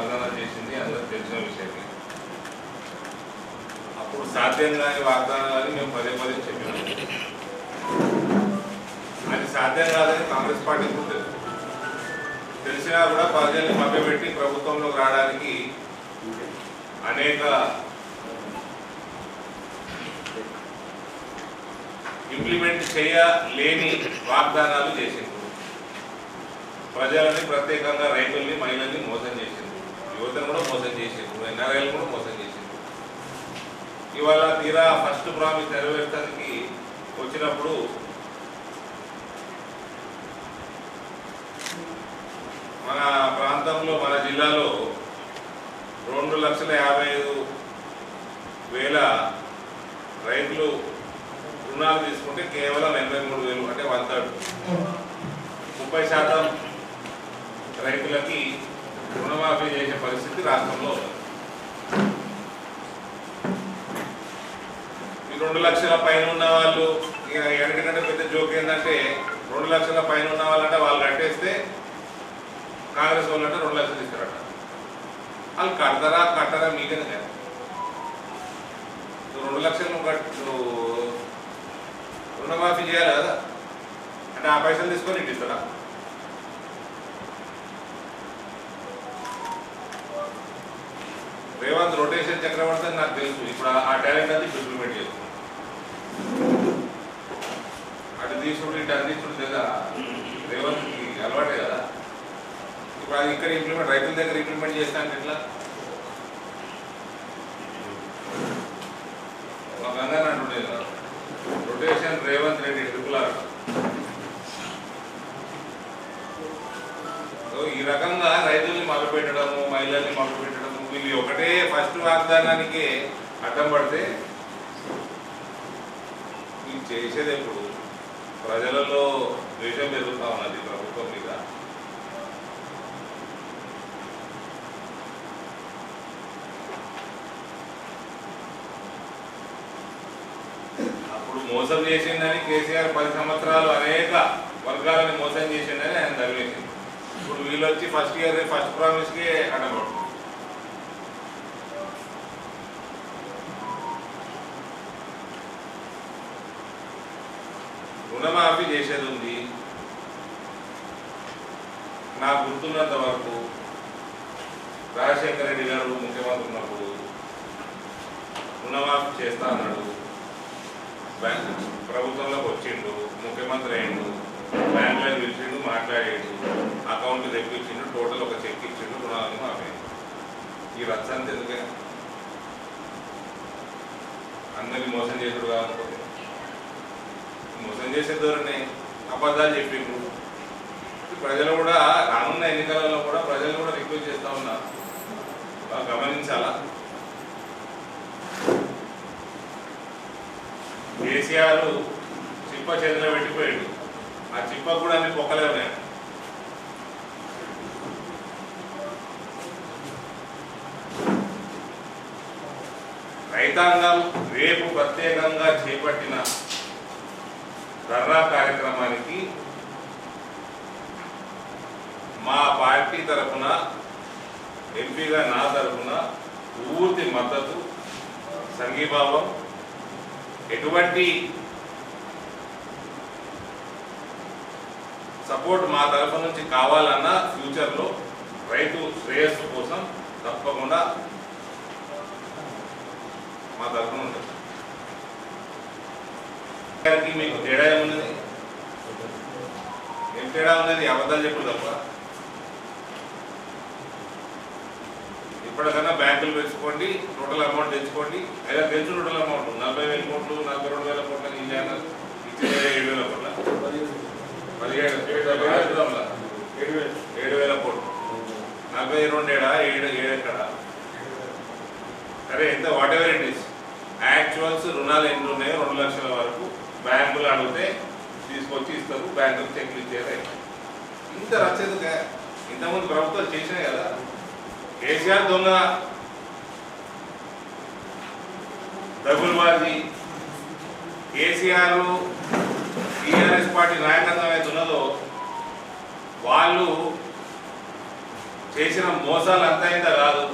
వాగ్దానాలు చేసింది అందరూ తెలిసిన విషయమే. అప్పుడు సాధ్యం కాని వాగ్దానాలని మేము పదే పదే చెప్పినాం అది సాధ్యం కాదని కాంగ్రెస్ పార్టీ కూడా తెలుసు తెలిసినా కూడా ప్రజల్ని మభ్యపెట్టి ప్రభుత్వంలోకి రావడానికి అనేక ఇంప్లిమెంట్ చేయలేని వాగ్దానాలు చేసింది ప్రజలని ప్రత్యేకంగా రైతుల్ని మహిళల్ని మోసం చేసింది యువతను కూడా మోసం చేసింది ఎన్ఆర్ఐలు కూడా మోసం చేసింది ఇవాళ తీరా ఫస్ట్ ప్రామిస్ నెరవేర్చడానికి వచ్చినప్పుడు మన ప్రాంతంలో మన జిల్లాలో రెండు లక్షల యాభై ఐదు వేల రైతులు రుణాలు తీసుకుంటే కేవలం ఎనభై మూడు వేలు అంటే వన్ థర్డ్. ముప్పై శాతం రైతులకి రుణమాఫీ చేసే పరిస్థితి రాష్ట్రంలో ఉంది ఈ రెండు లక్షల పైన ఉన్న వాళ్ళు ఇక పెద్ద జోక్ ఏంటంటే రెండు లక్షల పైన ఉన్న వాళ్ళంటే వాళ్ళు కట్టేస్తే కాంగ్రెస్ వాళ్ళు అంటే రెండు లక్షలు ఇస్తారట వాళ్ళు కడతారా కట్టరా మీకే కదా. రెండు లక్షలు నువ్వు రుణమాఫీ చేయాలి కదా. అంటే ఆ పైసలు తీసుకొని ఇంటిస్తారా రేవంత్ రొటేషన్ చక్రవర్తి అని నాకు తెలుసు. ఇప్పుడు ఆ- టాలెంట్ అది ఇంప్లిమెంట్ చేస్తున్నాం అటు తీసుకుంటే ఇటు అందించుడు లేదా? రేవంత్కి అలవాటే కదా. ఇప్పుడు అది ఇక్కడ ఇంప్లిమెంట్ రైతుల దగ్గర ఇంప్లిమెంట్ చేస్తాను ఎట్లా? మా గంగా అంటుండే rotation Revanth Reddy triple E రకంగా రైతుల్ని మభ్యపెట్టడము మహిళల్ని మభ్యపెట్టడము వీళ్ళు ఒకటే ఫస్ట్ వాగ్దానానికి అడ్డం పడితే వీళ్ళు చేసేది ఎప్పుడు? ప్రజలలో ద్వేషం పెరుగుతా ఉన్నది ప్రభుత్వం మీద. అప్పుడు మోసం చేసిందని కేసీఆర్ పది సంవత్సరాలు అనేక వర్గాలని మోసం చేసిందని ఆయన తగిలేసింది ఇప్పుడు వీళ్ళు వచ్చి ఫస్ట్ ఇయర్ ఫస్ట్ ప్రామిస్కి అడగడు రుణమాఫీ చేసేది ఉంది. నా గుర్తున్నంత వరకు రాజశేఖర రెడ్డి గారు ముఖ్యమంత్రి ఉన్నప్పుడు రుణమాఫీ చేస్తా అన్నాడు. బ్యాంక్ ప్రభుత్వంలోకి వచ్చిండు ముఖ్యమంత్రి అయిండు బ్యాంకులో పిలిచిండు మాట్లాడేడు అకౌంట్ తెప్పించిండు టోటల్ ఒక చెక్ ఇచ్చిండు రుణాలను మాఫీ ఈ రచ్చంత ఎందుకే అందరినీ మోసం చేసుడు కాకపోతే. మోసం చేసే ధోరణి అబద్ధాలు చెప్పిండ్రు. ప్రజలు కూడా రానున్న ఎన్నికలలో కూడా ప్రజలు కూడా రిక్వెస్ట్ చేస్తా ఉన్నారు. గమనించాలా? కేసీఆర్ చిప్ప చేతిలో పెట్టిపోయాడు. ఆ చిప్ప కూడా అన్ని పొక్కలే ఉన్నాయి. రైతాంగం రేపు ప్రత్యేకంగా చేపట్టిన దర్రా కార్యక్రమానికి మా పార్టీ తరఫున ఎంపీగా నా తరఫున పూర్తి మద్దతు సంఘీభావం ఎటువంటి సపోర్ట్ మా తరఫు నుంచి కావాలన్నా ఫ్యూచర్లో రైతు శ్రేయస్సు కోసం తప్పకుండా మా తరఫున ఉంటుంది. గారికి మీకు తేడా ఏమున్నది? ఏం తేడా ఉన్నది? అబద్ధాలు చెప్పుడు తప్ప. ఇప్పటికన్నా బ్యాంకులు పెంచుకోండి టోటల్ అమౌంట్ తెచ్చుకోండి. అయినా తెలుసు టోటల్ అమౌంట్ నలభై వేల కోట్లు నలభై రెండు వేల కోట్ల ఈ ఛానల్ ఇచ్చేది ఏడు వేల కోట్ల? పదిహేడు. ఏడు వేల కోట్లు. నలభై రెండు ఏడా? ఏడు ఏడు సరే ఎంత? Whatever it is actuals రుణాలు ఎన్ని ఉన్నాయో రెండు లక్షల వరకు బ్యాంకులు అడిగితే తీసుకొచ్చి ఇస్తారు బ్యాంకులు చెక్లు ఇచ్చేది. ఇంత రచ్చదుగా ఇంతకుముందు ప్రభుత్వాలు చేసినాయి కదా. కేసీఆర్ దొంగ. డబుల్ బాజీ కేసీఆర్ టీఆర్ఎస్ పార్టీ నాయకత్వం అయితే ఉన్నదో వాళ్ళు చేసిన మోసాలు అంతా ఇంత కాదు.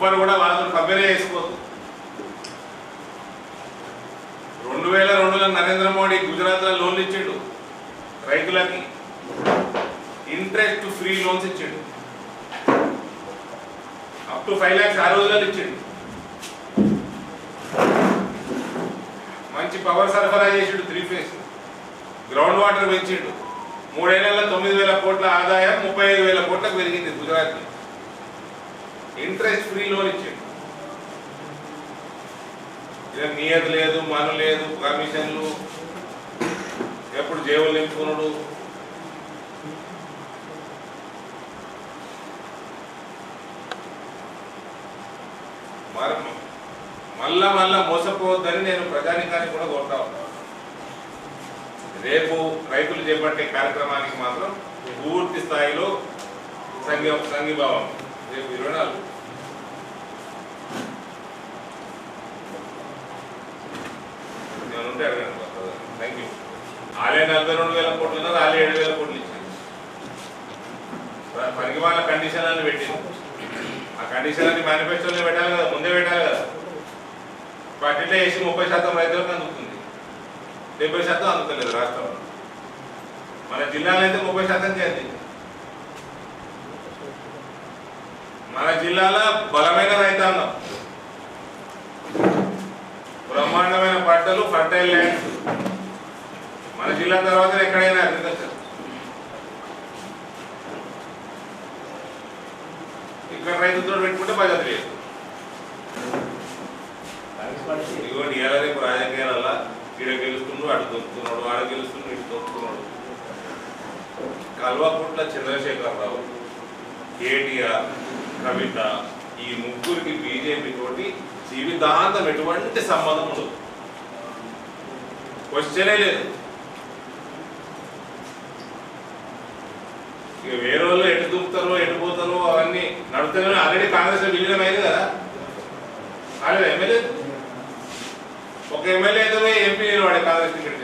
ఒక్కరు కూడా వాళ్ళు కంపెనీ చేసుకోవద్దు. రెండు వేల రెండులో నరేంద్ర మోడీ గుజరాత్లో లోన్లు ఇచ్చాడు రైతులకి. ఇంట్రెస్ట్ ఫ్రీ లోన్స్ ఇచ్చాడు. అప్ టు ఫైవ్ ల్యాక్స్ ఆ రోజులలో ఇచ్చాడు. మంచి పవర్ సరఫరా చేసిండు త్రీ ఫేస్. గ్రౌండ్ వాటర్ పెంచాడు. మూడేళ్ళలో తొమ్మిది వేల కోట్ల ఆదాయం ముప్పై ఐదు వేల కోట్లకు పెరిగింది గుజరాత్లో. ఇంట్రెస్ట్ ఫ్రీ లోన్ ఇచ్చిండు. ఇక నియత లేదు మను లేదు కమిషన్లు ఎప్పుడు జేబులు నింపుకున్నాడు. మరి మళ్ళా మళ్ళా మోసపోవద్దని నేను ప్రజానికాన్ని కూడా కోరుతా ఉన్నాను రేపు రైతులు చేపట్టే కార్యక్రమానికి మాత్రం పూర్తి స్థాయిలో సంఘ సంఘీభావం. రేపు ఇరవై నాలుగు నేను ఉంటే అడగండి థ్యాంక్ యూ నలభై రెండు వేల కోట్లు ఉన్నారు ఏడు వేల కోట్లు ఇచ్చింది పనికి వాళ్ళ కండిషన్ అని పెట్టింది ఆ కండిషన్ అని మేనిఫెస్టోలో పెట్టాలి కదా ముందే పెట్టాలి కదా వేసి ముప్పై శాతం రైతులకు అందుతుంది డెబ్బై శాతం అందుతలేదు రాష్ట్రంలో మన జిల్లాలో అయితే ముప్పై శాతం మన జిల్లాలో బలమైన రైతాంగం. పంటలు ఫర్టైల్ ల్యాండ్స్ మన జిల్లా తర్వాత ఎక్కడైనా అగ్రికల్చర్ ఇక్కడ రైతుతో పెట్టుకుంటే బాధ్యత లేదు. ఇదిగోండి ఎలా రేపు రాజకీయాలల్లా ఈడ గెలుస్తున్నాడు అటు దొక్కుతున్నాడు ఆడ గెలుస్తున్నాడు ఇటు దొక్కుతున్నాడు. కల్వకుంట్ల చంద్రశేఖరరావు కేటీఆర్ కవిత ఈ ముగ్గురికి బీజేపీ తోటి జీవితాంతం ఎటువంటి సంబంధం ఉండదు. క్వశ్చనే లేదు. ఇక వేరే వాళ్ళు ఎటు దూపుతారో ఎటు పోతారో అవన్నీ నడుపుతారో ఆల్రెడీ కాంగ్రెస్లో విలీనం అయింది కదా. Already MLA? ఒక ఎమ్మెల్యే అయితే ఎంపీ వాడే కాంగ్రెస్ టికెట్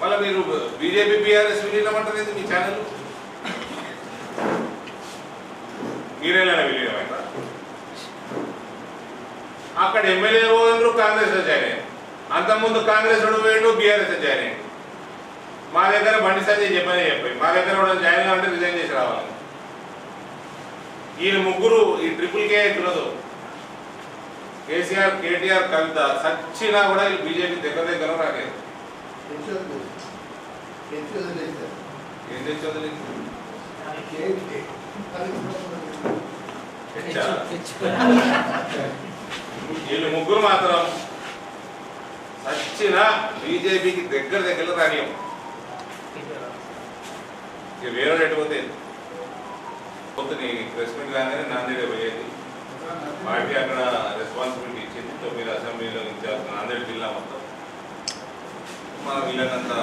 మళ్ళీ మీరు బీజేపీ బీఆర్ఎస్ విలీనం అంటారు మీ ఛానల్ మీరేలా అక్కడ ఎమ్మెల్యే పోయినరు కాంగ్రెస్లో జాయిన్ అయ్యారు. అంతకుముందు కాంగ్రెస్ పోయిండు బీఆర్ఎస్లో జాయిన్ అయ్యాడు మా దగ్గర బండి సంజయ్ చెప్పని చెప్పాయి మా దగ్గర కూడా జాయిన్ కావాలంటే రిజైన్ చేసి రావాలి. ఈయన ముగ్గురు ఈ ట్రిపుల్ కే ఎత్తులదు కేసీఆర్ కేటీఆర్ కవిత సచ్చినా కూడా వీళ్ళు బీజేపీ దగ్గర దగ్గర రాలేదు. ఏం తెచ్చి వదిలింది? తెచ్చా? వీళ్ళు ముగ్గురు మాత్రం సచ్చిన బీజేపీకి దగ్గర దగ్గర రానియం ఇక వేరే పోతే? పొద్దున ప్రెస్ మీట్ కాగానే నాందేడ్ పోయేది. పార్టీ అక్కడ రెస్పాన్సిబిలిటీ ఇచ్చింది. తొమ్మిది అసెంబ్లీలో ఇన్ఛార్జ్ నాందేడ్ జిల్లా మొత్తం. మన వీళ్ళకంతా